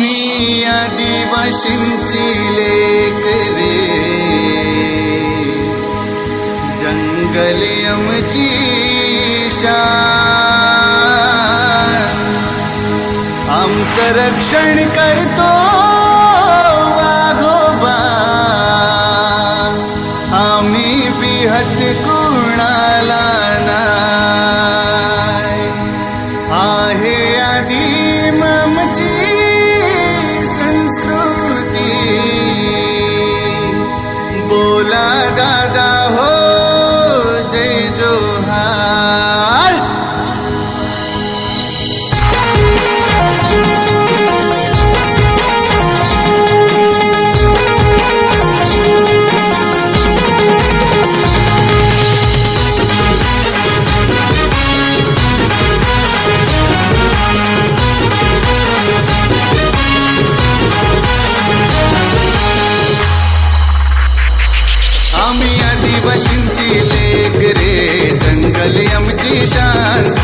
मिदिवासिं चिकरे जङ्गलम् ईषा अक्षण कर्तो वा गोबा अमि बिहत् कुणलाहे अदिम आम्ही आदिवासींची लेक रे जंगली आमची शान.